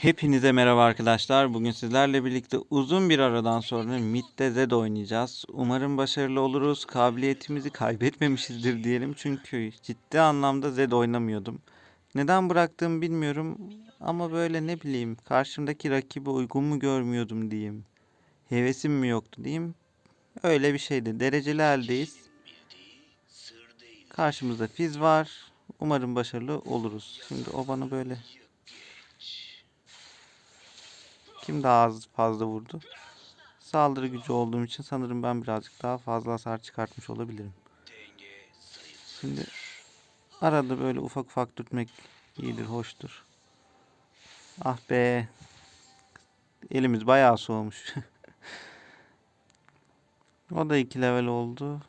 Hepinize merhaba arkadaşlar. Bugün sizlerle birlikte uzun bir aradan sonra Mid'de Zed oynayacağız. Umarım başarılı oluruz. Kabiliyetimizi kaybetmemişizdir diyelim. Çünkü ciddi anlamda Zed oynamıyordum. Neden bıraktığımı bilmiyorum. Ama böyle ne bileyim karşımdaki rakibi uygun mu görmüyordum diyeyim. Hevesim mi yoktu diyeyim. Öyle bir şeydi. Dereceli haldeyiz. Karşımızda Fizz var. Umarım başarılı oluruz. Şimdi o bana böyle Kim daha az fazla vurdu? Saldırı gücü olduğum için sanırım ben birazcık daha fazla hasar çıkartmış olabilirim. Şimdi arada böyle ufak ufak dürtmek iyidir, hoştur. Ah be. Elimiz bayağı soğumuş. o da 2 level oldu.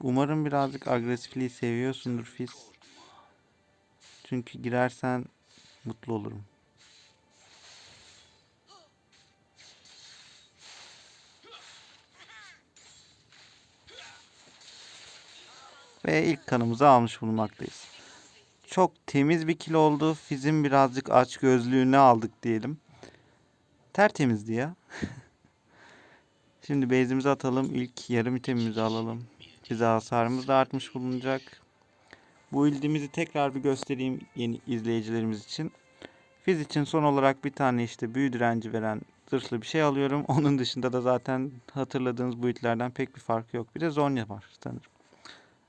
Umarım birazcık agresifliği seviyorsundur Fizz. Çünkü girersen mutlu olurum. Ve ilk kanımızı almış bulunmaktayız. Çok temiz bir kill oldu. Fizz'in birazcık aç gözlüğünü aldık diyelim. Tertemizdi ya. Şimdi base'imizi atalım. İlk yarım itemimizi alalım. Bize hasarımız da artmış bulunacak. Bu ildimizi tekrar bir göstereyim yeni izleyicilerimiz için. Fizz için son olarak bir tane işte büyü direnci veren zırhlı bir şey alıyorum. Onun dışında da zaten hatırladığınız bu itlerden pek bir farkı yok. Bir de Zonya var sanırım.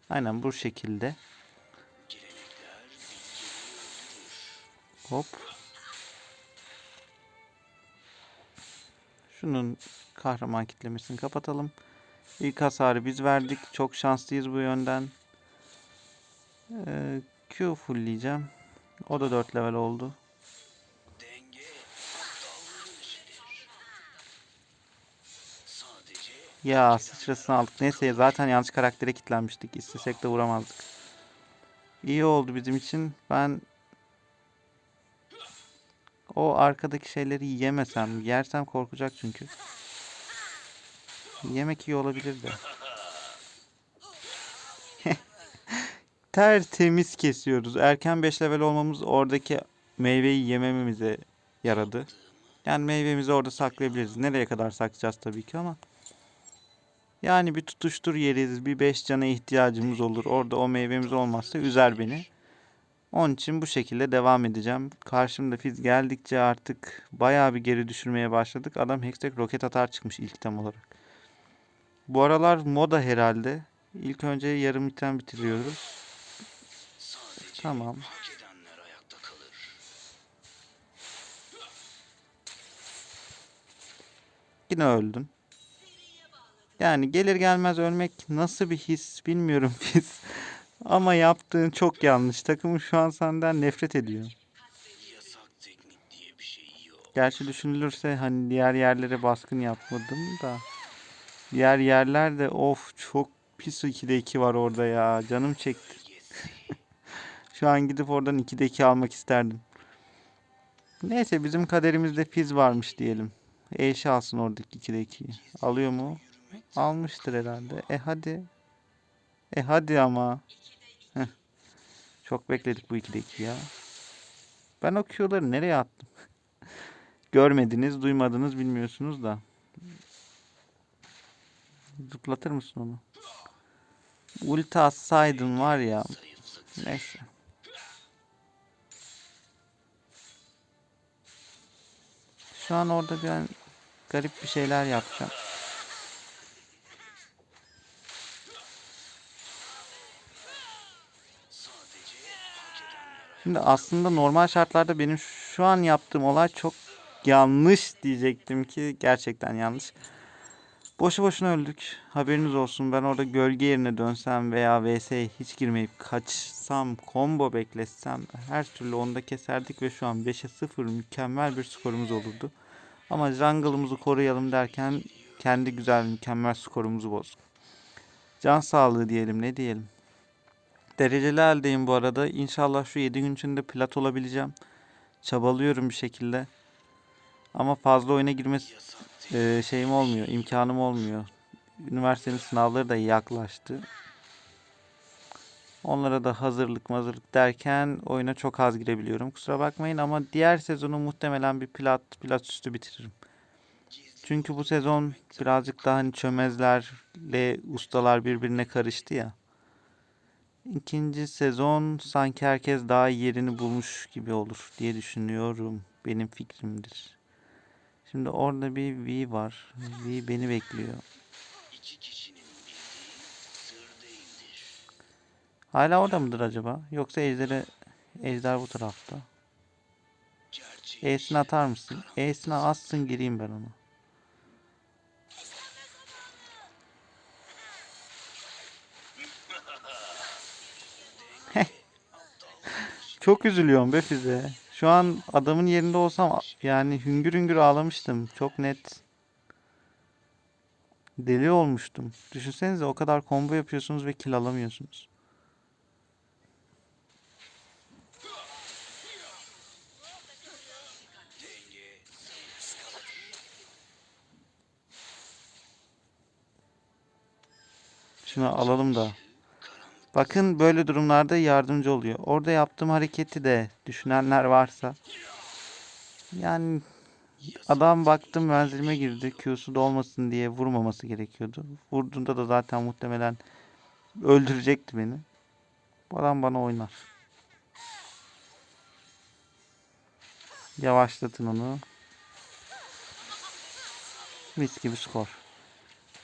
Aynen bu şekilde. Hop. Şunun kahraman kitlemesini kapatalım. İlk hasarı biz verdik. Çok şanslıyız bu yönden. Ee, Q fullleyeceğim. O da 4 level oldu. Ya sıçrasını aldık. Neyse zaten yanlış karaktere kilitlenmiştik. İstesek de vuramazdık. İyi oldu bizim için. Ben o arkadaki şeyleri yemesem. Yersem korkacak çünkü. Yemek iyi olabilir de. Tertemiz kesiyoruz. Erken 5 level olmamız oradaki meyveyi yemememize yaradı. Yani meyvemizi orada saklayabiliriz. Nereye kadar saklayacağız tabii ki ama. Yani bir tutuştur yeriz. Bir 5 cana ihtiyacımız olur. Orada o meyvemiz olmazsa üzer beni. Onun için bu şekilde devam edeceğim. Karşımda Fizz geldikçe artık bayağı bir geri düşürmeye başladık. Adam Hextech roket atar çıkmış ilk item olarak. Bu aralar moda herhalde. İlk önce yarım item bitiriyoruz. Tamam. Yine öldün. Yani gelir gelmez ölmek nasıl bir his bilmiyorum biz. Ama yaptığın çok yanlış. Takımın şu an senden nefret ediyor. Gerçi düşünülürse hani diğer yerlere baskın yapmadım da. Diğer yerlerde of çok pis 2'de 2 var orada ya. Canım çekti. Şu an gidip oradan 2'de 2 almak isterdim. Neyse bizim kaderimizde Fizz varmış diyelim. Eşi alsın oradaki 2'de 2'yi. Alıyor mu? Almıştır herhalde. E hadi. E hadi ama. Çok bekledik bu 2'de 2 ya. Ben o Q'ları nereye attım? Görmediniz, duymadınız, bilmiyorsunuz da. Zıplatır mısın onu? Ulti atsaydın var ya. Neyse. Şu an orada bir garip bir şeyler yapacağım. Şimdi aslında normal şartlarda benim şu an yaptığım olay çok yanlış diyecektim ki gerçekten yanlış. Boşu boşuna öldük. Haberiniz olsun. Ben orada gölge yerine dönsem veya VS'ye hiç girmeyip kaçsam, combo bekletsem her türlü onda keserdik ve şu an 5'e 0 mükemmel bir skorumuz olurdu. Ama jungle'ımızı koruyalım derken kendi güzel mükemmel skorumuzu bozduk. Can sağlığı diyelim ne diyelim. Dereceli haldeyim bu arada. İnşallah şu 7 gün içinde plat olabileceğim. Çabalıyorum bir şekilde. Ama fazla oyuna girme e, şeyim olmuyor, imkanım olmuyor. Üniversitenin sınavları da yaklaştı. Onlara da hazırlık mazırlık derken oyuna çok az girebiliyorum. Kusura bakmayın ama diğer sezonu muhtemelen bir plat plat üstü bitiririm. Çünkü bu sezon birazcık daha hani çömezlerle ustalar birbirine karıştı ya. İkinci sezon sanki herkes daha yerini bulmuş gibi olur diye düşünüyorum. Benim fikrimdir. Şimdi orada bir V var. V beni bekliyor. Hala orada mıdır acaba? Yoksa ejderi, ejder bu tarafta. E'sini atar mısın? E'sini assın gireyim ben ona. Çok üzülüyorum be Fize. Şu an adamın yerinde olsam yani hüngür hüngür ağlamıştım. Çok net. Deli olmuştum. Düşünsenize o kadar combo yapıyorsunuz ve kill alamıyorsunuz. Şunu alalım da. Bakın böyle durumlarda yardımcı oluyor. Orada yaptığım hareketi de düşünenler varsa. Yani adam baktım menzilime girdi. Q'su da olmasın diye vurmaması gerekiyordu. Vurduğunda da zaten muhtemelen öldürecekti beni. Bu adam bana oynar. Yavaşlatın onu. Mis gibi skor.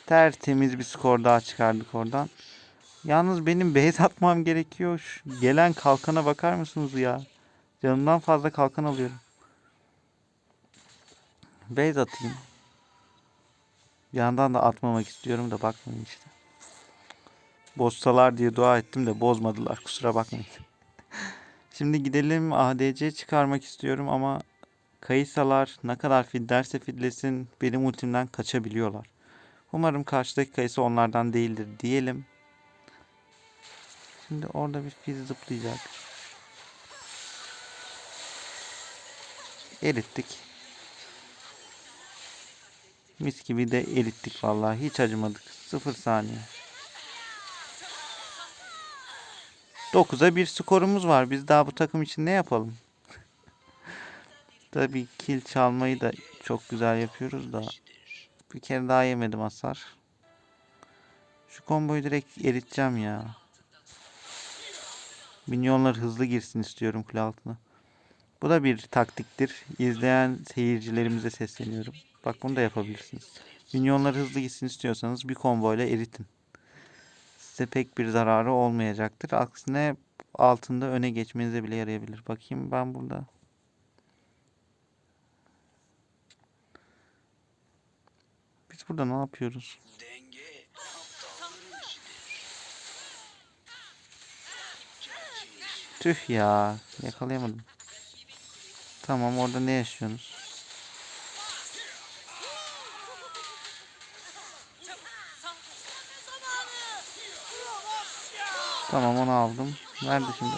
Tertemiz bir skor daha çıkardık oradan. Yalnız benim base atmam gerekiyor. Şu gelen kalkana bakar mısınız ya? Canımdan fazla kalkan alıyorum. Base atayım. Yandan da atmamak istiyorum da bakmayın işte. Bozsalar diye dua ettim de bozmadılar. Kusura bakmayın. Şimdi gidelim ADC çıkarmak istiyorum ama Kayısalar ne kadar fidlerse fidlesin benim ultimden kaçabiliyorlar. Umarım karşıdaki kayısı onlardan değildir diyelim. Şimdi orada bir fiz zıplayacak. Erittik. Mis gibi de erittik vallahi hiç acımadık. Sıfır saniye. 9'a bir skorumuz var. Biz daha bu takım için ne yapalım? Tabii kill çalmayı da çok güzel yapıyoruz da. Bir kere daha yemedim hasar. Şu komboyu direkt eriteceğim ya. Minyonlar hızlı girsin istiyorum kule altına. Bu da bir taktiktir. İzleyen seyircilerimize sesleniyorum. Bak bunu da yapabilirsiniz. Minyonlar hızlı gitsin istiyorsanız bir komboyla eritin. Size pek bir zararı olmayacaktır. Aksine altında öne geçmenize bile yarayabilir. Bakayım ben burada. Biz burada ne yapıyoruz? Tüh ya. Yakalayamadım. Tamam orada ne yaşıyorsunuz? Tamam onu aldım. Nerede şimdi?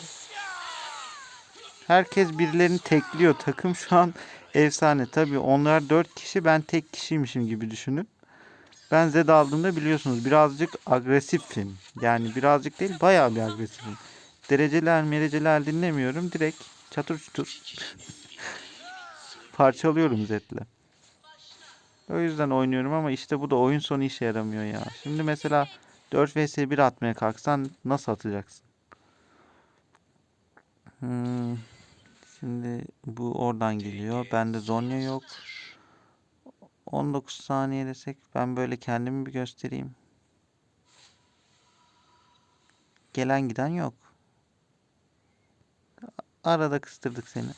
Herkes birilerini tekliyor. Takım şu an efsane. Tabii onlar 4 kişi ben tek kişiymişim gibi düşünün. Ben Zed aldığımda biliyorsunuz birazcık agresifim. Yani birazcık değil bayağı bir agresifim. Dereceler mereceler dinlemiyorum. Direkt çatır çutur parçalıyorum Zed'le. O yüzden oynuyorum ama işte bu da oyun sonu işe yaramıyor ya. Şimdi mesela 4 vs 1 atmaya kalksan nasıl atacaksın? Hmm. Şimdi bu oradan geliyor. Bende Zonya yok. 19 saniye desek ben böyle kendimi bir göstereyim. Gelen giden yok. Arada kıstırdık seni.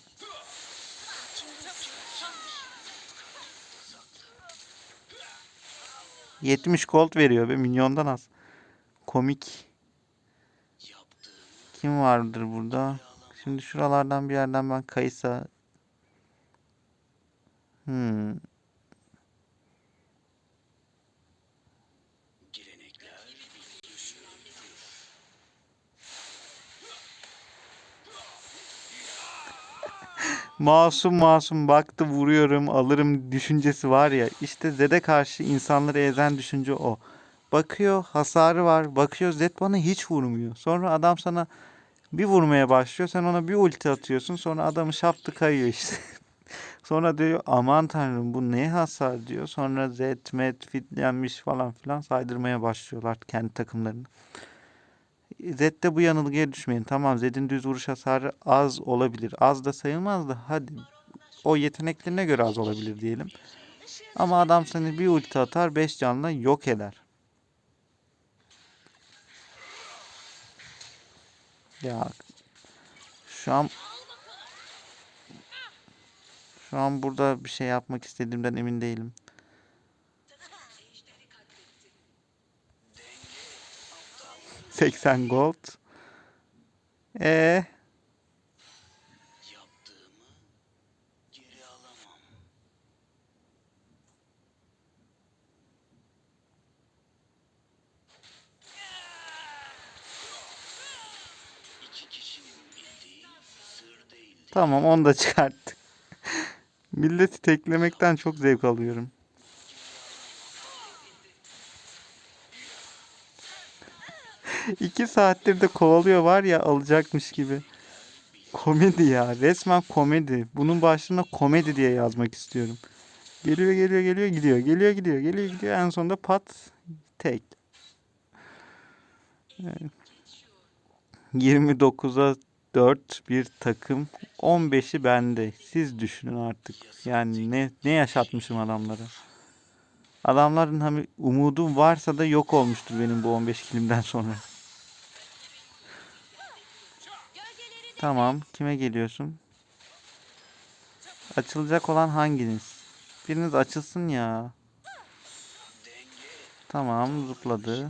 Yetmiş gold veriyor be milyondan az. Komik. Kim vardır burada? Şimdi şuralardan bir yerden ben Kaysa Hmm. Masum masum baktı vuruyorum alırım düşüncesi var ya işte Zed'e karşı insanları ezen düşünce o. Bakıyor hasarı var. Bakıyor Zed bana hiç vurmuyor. Sonra adam sana bir vurmaya başlıyor. Sen ona bir ulti atıyorsun. Sonra adamı şaptı kayıyor işte. Sonra diyor aman tanrım bu ne hasar diyor. Sonra Zed, Met, fitlenmiş falan filan saydırmaya başlıyorlar kendi takımlarını. Zed'de bu yanılgıya düşmeyin. Tamam Zed'in düz vuruş hasarı az olabilir. Az da sayılmaz da hadi o yeteneklerine göre az olabilir diyelim. Ama adam seni bir ulti atar 5 canla yok eder. Ya şu an şu an burada bir şey yapmak istediğimden emin değilim. ...80 gold. E değil. tamam onu da çıkarttık. Milleti teklemekten çok zevk alıyorum. İki saattir de kovalıyor var ya alacakmış gibi. Komedi ya. Resmen komedi. Bunun başlığına komedi diye yazmak istiyorum. Geliyor geliyor geliyor gidiyor. Geliyor gidiyor geliyor gidiyor. En sonunda pat tek. Evet. 29'a 4 bir takım. 15'i bende. Siz düşünün artık. Yani ne ne yaşatmışım adamlara. Adamların hani umudum varsa da yok olmuştur benim bu 15 kilimden sonra. Tamam. Kime geliyorsun? Açılacak olan hanginiz? Biriniz açılsın ya. Tamam zıpladı.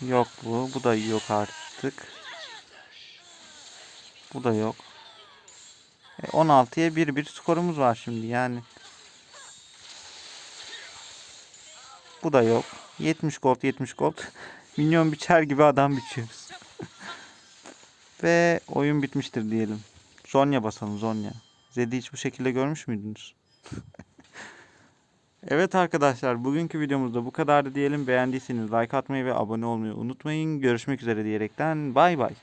Yok bu. Bu da yok artık. Bu da yok. E, 16'ya 1-1 skorumuz var şimdi yani. Bu da yok. 70 gold 70 gold. Minyon biçer gibi adam biçiyoruz. Ve oyun bitmiştir diyelim. Zonya basalım Zonya. Zed'i hiç bu şekilde görmüş müydünüz? evet arkadaşlar bugünkü videomuzda bu kadardı diyelim. Beğendiyseniz like atmayı ve abone olmayı unutmayın. Görüşmek üzere diyerekten bay bay.